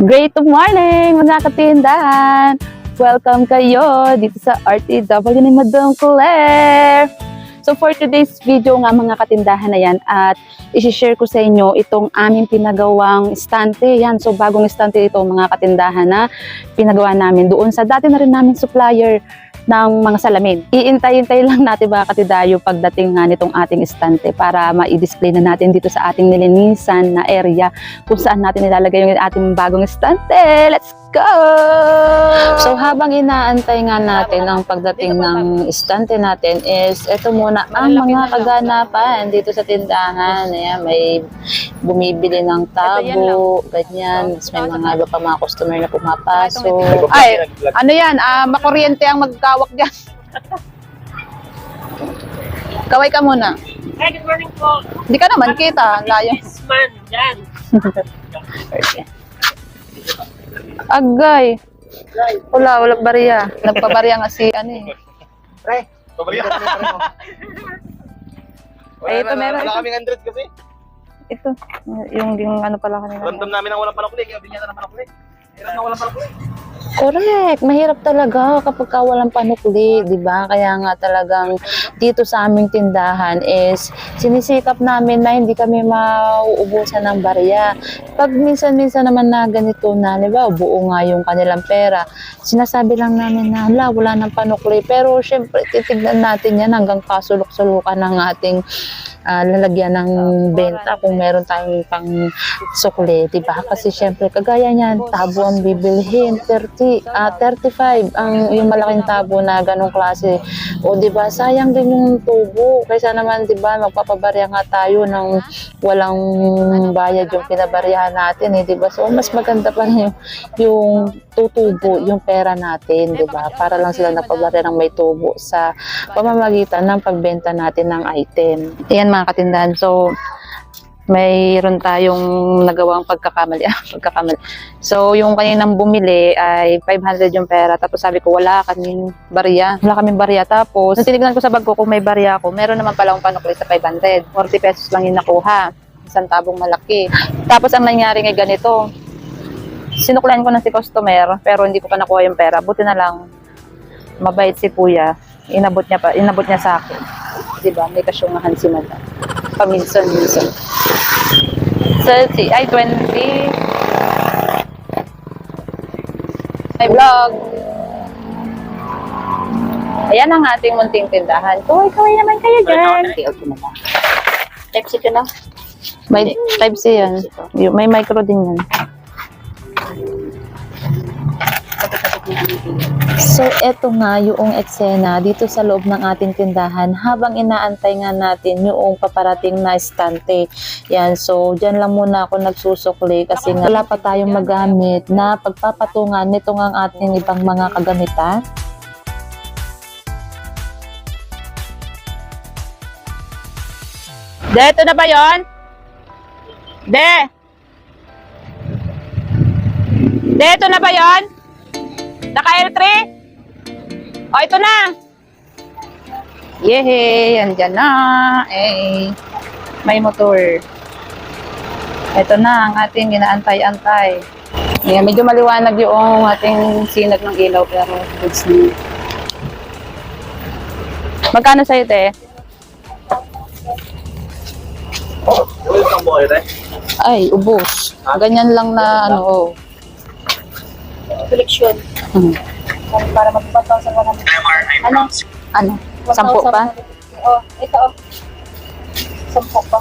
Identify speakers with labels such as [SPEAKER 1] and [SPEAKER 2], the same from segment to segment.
[SPEAKER 1] Great morning mga katindahan! Welcome kayo dito sa RTW ni Madam Claire! So for today's video nga mga katindahan na yan at isi-share ko sa inyo itong aming pinagawang estante. Yan, so bagong estante ito mga katindahan na pinagawa namin doon sa dati na rin namin supplier ng mga salamin. Iintay-intay lang natin mga katidayo pagdating nga nitong ating estante para ma-display na natin dito sa ating nilinisan na area kung saan natin nilalagay yung ating bagong estante. Let's go! So habang inaantay nga natin ang pagdating ng estante natin is ito muna ang mga kaganapan dito sa tindahan. Ayan, may bumibili ng tabo, ganyan. Mas may mga iba pa mga customer na pumapasok.
[SPEAKER 2] Ay, ano yan, ah, makuryente ang magkawak dyan. Kaway ka muna.
[SPEAKER 3] Hi, good morning po.
[SPEAKER 2] Hindi ka naman kita, layo.
[SPEAKER 3] Yes, man. Yan.
[SPEAKER 2] Agay. Wala, wala bariya. Nagpabarya nga si, ano eh.
[SPEAKER 4] Pre, mo.
[SPEAKER 2] Ay, ito meron.
[SPEAKER 4] Wala kaming 100 kasi.
[SPEAKER 2] Ito, yung, yung ano pala kanina.
[SPEAKER 4] Random namin ang walang panakuli, kaya ng. Hirap na walang panakuli.
[SPEAKER 1] Correct. Mahirap talaga kapag ka walang panukli, di ba? Kaya nga talagang dito sa aming tindahan is sinisikap namin na hindi kami mauubusan ng barya. Pag minsan-minsan naman na ganito na, di ba, buo nga yung kanilang pera, sinasabi lang namin na, hala, wala ng panukli. Pero syempre, titignan natin yan hanggang kasulok-sulukan ng ating ah, lalagyan ng benta kung meron tayong pang sukli, di ba? Kasi syempre, kagaya niyan, tabo ang bibilhin, 30, ah 35 ang yung malaking tabo na ganong klase. O di ba, sayang din yung tubo. Kaysa naman, di ba, magpapabarya nga tayo ng walang bayad yung pinabaryahan natin, eh, di ba? So, mas maganda pa rin yung, yung tutubo, yung pera natin, di ba? Para lang sila nagpabarya ng may tubo sa pamamagitan ng pagbenta natin ng item. Ayan mga katindahan. So, mayroon tayong nagawang pagkakamali. ah, pagkakamali. So, yung kaninang bumili ay 500 yung pera. Tapos sabi ko, wala kaming barya. Wala kaming barya. Tapos, nung ko sa bag ko kung may barya ako, meron naman pala akong panukli sa 500. 40 pesos lang yung nakuha. Isang tabong malaki. Tapos, ang nangyari ngay ganito. Sinuklan ko na si customer, pero hindi ko pa nakuha yung pera. Buti na lang, mabait si Kuya. Inabot niya pa, inabot niya sa akin. 'Di ba? May kasyungahan si Madam. Paminsan-minsan. So, si ay 20. May vlog. Ayan ang ating munting tindahan. Kaway-kaway naman kayo dyan.
[SPEAKER 3] Type C ka na.
[SPEAKER 1] May type C yan. May micro din yan. So, eto nga yung eksena dito sa loob ng ating tindahan habang inaantay nga natin yung paparating na estante. Yan, so dyan lang muna ako nagsusukli kasi nga wala pa tayong magamit na pagpapatungan nito nga ang ating ibang mga kagamitan.
[SPEAKER 2] De, ito na ba yon? De! De, ito na ba yon? Naka L3? O, ito na! Yehey! Andyan na! Eh, may motor. Ito na ang ating ginaantay-antay. Ayan, medyo maliwanag yung ating sinag ng ilaw pero goods na. Magkano sa'yo, te?
[SPEAKER 1] Ay, ubos. Ganyan lang na ano, oh. Hmm.
[SPEAKER 3] Para magpataw sa mga Ano?
[SPEAKER 1] Ano? Sampo pa?
[SPEAKER 3] Oh, ito oh. Sampo pa.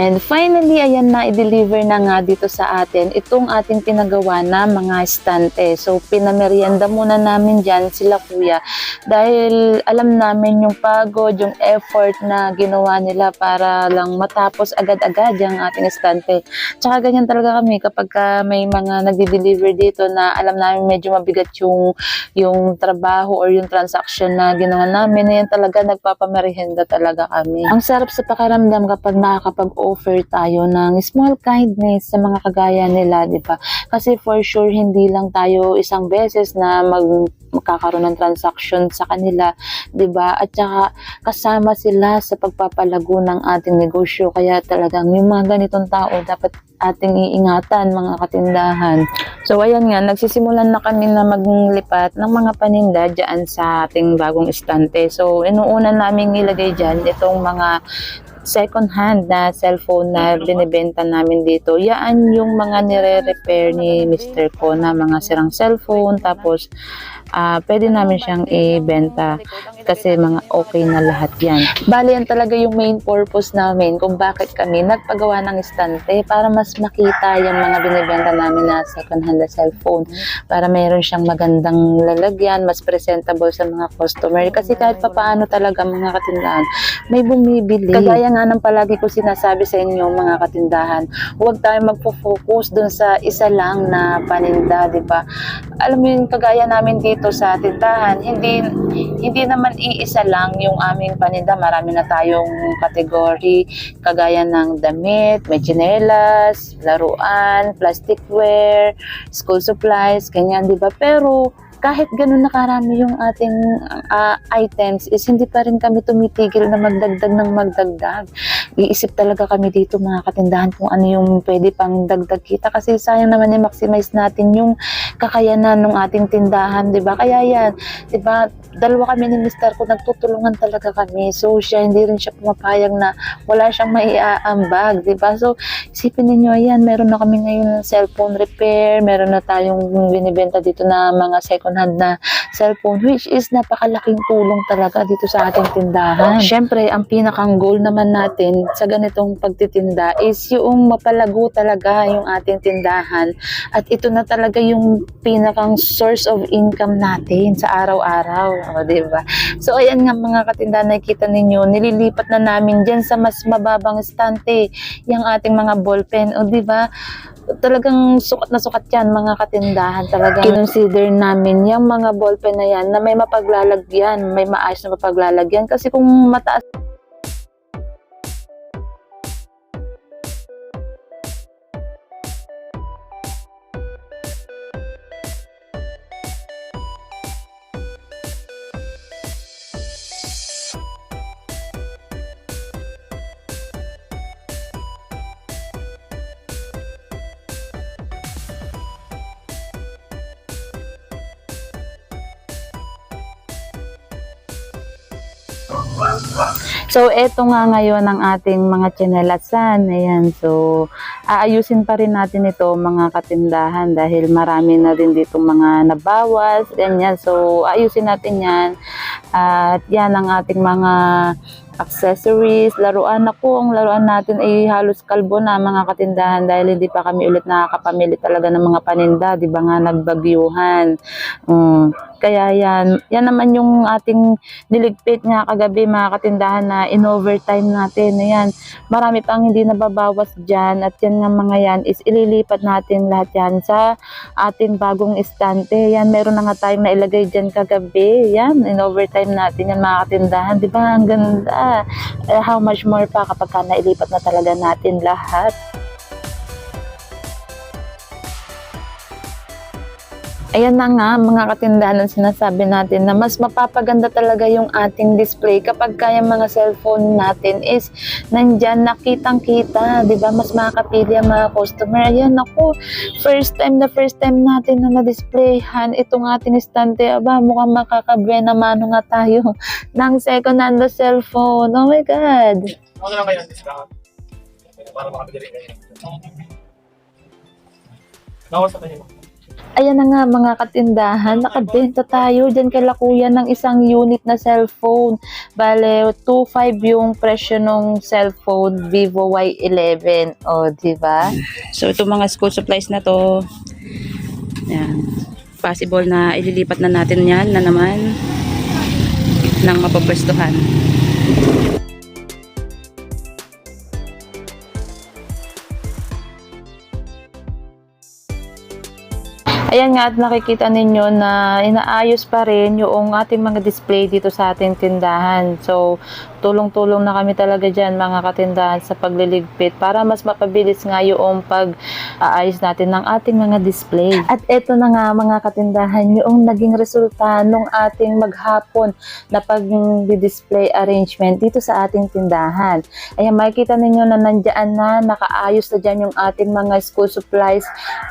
[SPEAKER 1] And finally, ayan na, i-deliver na nga dito sa atin itong ating pinagawa na mga estante. So, pinamerienda muna namin dyan sila kuya dahil alam namin yung pagod, yung effort na ginawa nila para lang matapos agad-agad yung ating estante. Tsaka ganyan talaga kami kapag ka may mga nagdi-deliver dito na alam namin medyo mabigat yung, yung trabaho or yung transaction na ginawa namin. Yan talaga nagpapamerienda talaga kami. Ang sarap sa pakiramdam kapag nakakapag mag-offer tayo ng small kindness sa mga kagaya nila, di ba? Kasi for sure, hindi lang tayo isang beses na mag magkakaroon ng transaction sa kanila, 'di ba? At saka kasama sila sa pagpapalago ng ating negosyo. Kaya talagang yung mga ganitong tao dapat ating iingatan mga katindahan. So ayan nga, nagsisimulan na kami na maglipat ng mga paninda dyan sa ating bagong estante. So inuuna namin ilagay dyan itong mga second hand na cellphone na binibenta namin dito. Yan yung mga nire-repair ni Mr. ko na mga sirang cellphone. Tapos ah pwede namin siyang ibenta kasi mga okay na lahat yan. Bali, yan talaga yung main purpose namin kung bakit kami nagpagawa ng estante para mas makita yung mga binibenta namin na second hand na cellphone para mayroon siyang magandang lalagyan, mas presentable sa mga customer. Kasi kahit papaano talaga mga katindahan, may bumibili. Kagaya nga ng palagi ko sinasabi sa inyo mga katindahan, huwag tayo magpo-focus dun sa isa lang na paninda, di ba? Alam mo yung kagaya namin dito sa tindahan, hindi hindi naman iisa lang yung aming paninda. Marami na tayong kategory kagaya ng damit, may tsinelas, laruan, plasticware, school supplies, ganyan, di ba? Pero kahit ganun nakarami yung ating ah, items is hindi pa rin kami tumitigil na magdagdag ng magdagdag. Iisip talaga kami dito mga katindahan kung ano yung pwede pang dagdag kita kasi sayang naman i-maximize natin yung kakayanan ng ating tindahan, 'di ba? Kaya yan, 'di ba? Dalawa kami ni Mr. ko nagtutulungan talaga kami. So siya hindi rin siya pumapayag na wala siyang maiaambag, 'di ba? So isipin niyo ayan, meron na kami ngayon ng cellphone repair, meron na tayong binibenta dito na mga second hand na cellphone which is napakalaking tulong talaga dito sa ating tindahan. Siyempre, ang pinakang goal naman natin sa ganitong pagtitinda is yung mapalago talaga yung ating tindahan at ito na talaga yung pinakang source of income natin sa araw-araw, o, di ba? So ayan nga mga katindahan nakikita ninyo, nililipat na namin diyan sa mas mababang estante yung ating mga ballpen, o di ba? talagang sukat na sukat yan mga katindahan talaga consider namin yung mga ballpen na yan na may mapaglalagyan may maayos na mapaglalagyan kasi kung mataas So, eto nga ngayon ang ating mga chinelasan. Ayan, so, aayusin pa rin natin ito mga katindahan dahil marami na din dito mga nabawas. Ganyan, so, ayusin natin yan. At yan ang ating mga accessories, laruan. Ako, ang laruan natin ay halos kalbo na mga katindahan dahil hindi pa kami ulit nakakapamili talaga ng mga paninda. Di ba nga nagbagyuhan. Mm. Kaya yan, yan naman yung ating niligpit nga kagabi mga katindahan na in overtime natin. Ayan, marami pang hindi nababawas dyan at yan nga mga yan is ililipat natin lahat yan sa ating bagong estante. Yan, meron na nga tayong nailagay dyan kagabi. Yan, in overtime natin yan mga katindahan. Di ba? Ang ganda. How much more pa kapag ka nailipat na talaga natin lahat. Ayan na nga mga katindahan ang sinasabi natin na mas mapapaganda talaga yung ating display kapag kaya mga cellphone natin is nandyan nakitang kita, di ba? Mas makakapili ang mga customer. Ayan ako, first time na first time natin na na-displayhan itong ating estante. Aba, mukhang makakabuena mano nga tayo ng second hand na cellphone. Oh my God!
[SPEAKER 4] Ano lang kayo discount? Para makabili kayo. Nawas sa kanyo.
[SPEAKER 1] Ayan na nga mga katindahan, nakabenta tayo dyan kay Lakuya ng isang unit na cellphone. Bale, 2.5 yung presyo ng cellphone Vivo Y11. O, di ba?
[SPEAKER 2] So, ito mga school supplies na to, yan, possible na ililipat na natin yan na naman ng mapapwestuhan.
[SPEAKER 5] Ayan nga at nakikita ninyo na inaayos pa rin yung ating mga display dito sa ating tindahan. So, tulong-tulong na kami talaga dyan mga katindahan sa pagliligpit para mas mapabilis nga yung pag-aayos natin ng ating mga display. At eto na nga mga katindahan yung naging resulta nung ating maghapon na pag-display arrangement dito sa ating tindahan. Ayan, makikita ninyo na nandyan na, nakaayos na dyan yung ating mga school supplies.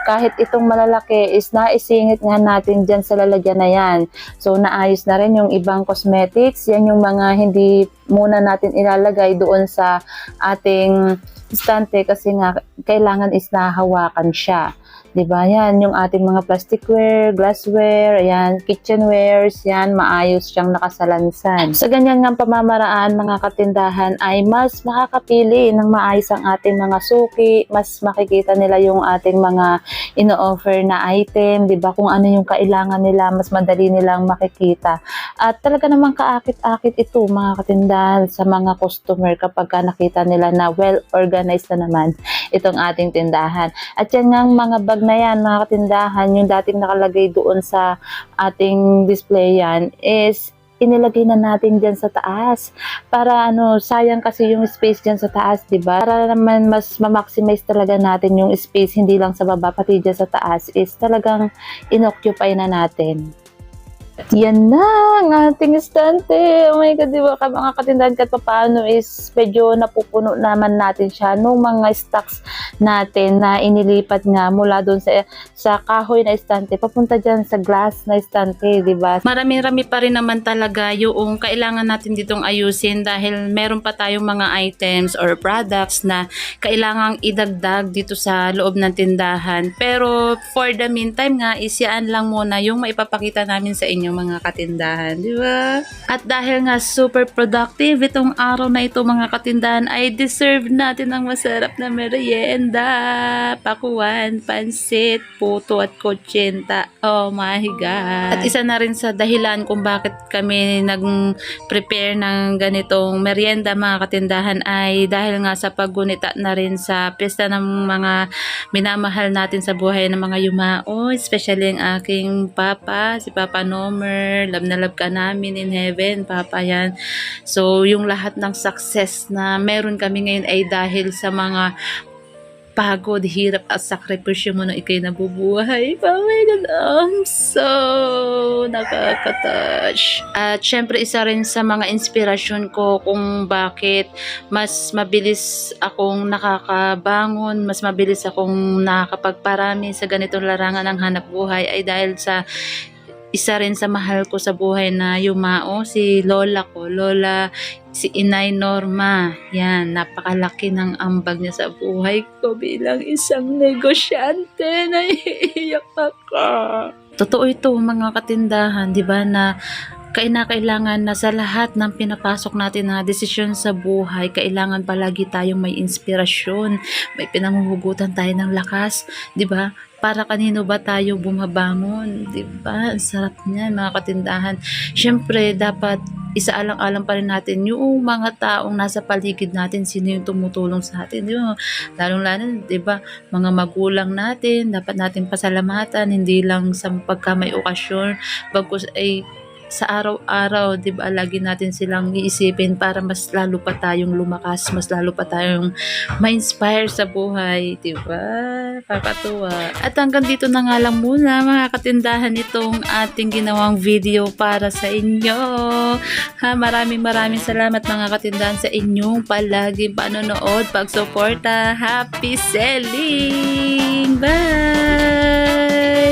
[SPEAKER 5] Kahit itong malalaki is naisingit nga natin dyan sa lalagyan na yan. So, naayos na rin yung ibang cosmetics. Yan yung mga hindi muna natin ilalagay doon sa ating istante kasi nga kailangan is nahawakan siya. 'Di ba? Yan yung ating mga plasticware, glassware, ayan, kitchenwares, yan maayos siyang nakasalansan. Sa ganyan nga pamamaraan mga katindahan ay mas makakapili ng maayos ang ating mga suki, mas makikita nila yung ating mga ino-offer na item, 'di ba? Kung ano yung kailangan nila, mas madali nilang makikita. At talaga namang kaakit-akit ito mga katindahan sa mga customer kapag ka nakita nila na well organized na naman itong ating tindahan. At yan nga mga bag na yan, mga katindahan, yung dating nakalagay doon sa ating display yan is inilagay na natin dyan sa taas. Para ano, sayang kasi yung space dyan sa taas, di ba? Para naman mas ma-maximize talaga natin yung space, hindi lang sa baba, pati dyan sa taas, is talagang inoccupy na natin. Yan na ang ating estante. Oh my God, di ba? Mga katindahan kahit paano is medyo napupuno naman natin siya nung mga stocks natin na inilipat nga mula doon sa, sa kahoy na estante papunta dyan sa glass na estante, di ba?
[SPEAKER 1] Maraming-rami pa rin naman talaga yung kailangan natin ditong ayusin dahil meron pa tayong mga items or products na kailangang idagdag dito sa loob ng tindahan. Pero for the meantime nga, isyaan lang muna yung maipapakita namin sa inyo mga katindahan, di ba? At dahil nga super productive itong araw na ito mga katindahan ay deserve natin ng masarap na merienda, pakuan, pansit, puto at kotsenta. Oh my God. At isa na rin sa dahilan kung bakit kami nag-prepare ng ganitong merienda mga katindahan ay dahil nga sa paggunita na rin sa pista ng mga minamahal natin sa buhay ng mga yumao, especially ang aking papa, si Papa Nomer, love na love ka namin in heaven, Papa yan. So, yung lahat ng success na meron kami ngayon ay dahil sa mga pagod, hirap at sakripisyo mo na ikay nabubuhay. Oh my God, I'm so nakaka-touch. At syempre, isa rin sa mga inspirasyon ko kung bakit mas mabilis akong nakakabangon, mas mabilis akong nakakapagparami sa ganitong larangan ng hanap buhay ay dahil sa isa rin sa mahal ko sa buhay na yumao, si lola ko, lola si Inay Norma. Yan, napakalaki ng ambag niya sa buhay ko bilang isang negosyante. Naiiyak ako. Totoo ito mga katindahan, di ba, na kailangan na sa lahat ng pinapasok natin na desisyon sa buhay, kailangan palagi tayong may inspirasyon, may pinamumugutan tayo ng lakas, di ba? Para kanino ba tayo bumabangon, di ba? Ang sarap niyan, mga katindahan. Siyempre, dapat isaalang-alang pa rin natin yung mga taong nasa paligid natin, sino yung tumutulong sa atin, di ba? Lalong-lalo, di ba, mga magulang natin, dapat natin pasalamatan, hindi lang sa pagka may okasyon, bagkus ay sa araw-araw, di ba, lagi natin silang iisipin para mas lalo pa tayong lumakas, mas lalo pa tayong ma-inspire sa buhay, di ba? Kakatuwa. At hanggang dito na nga lang muna, mga katindahan itong ating ginawang video para sa inyo. Ha, maraming maraming salamat mga katindahan sa inyong palaging panonood, pagsuporta. Happy selling! Bye!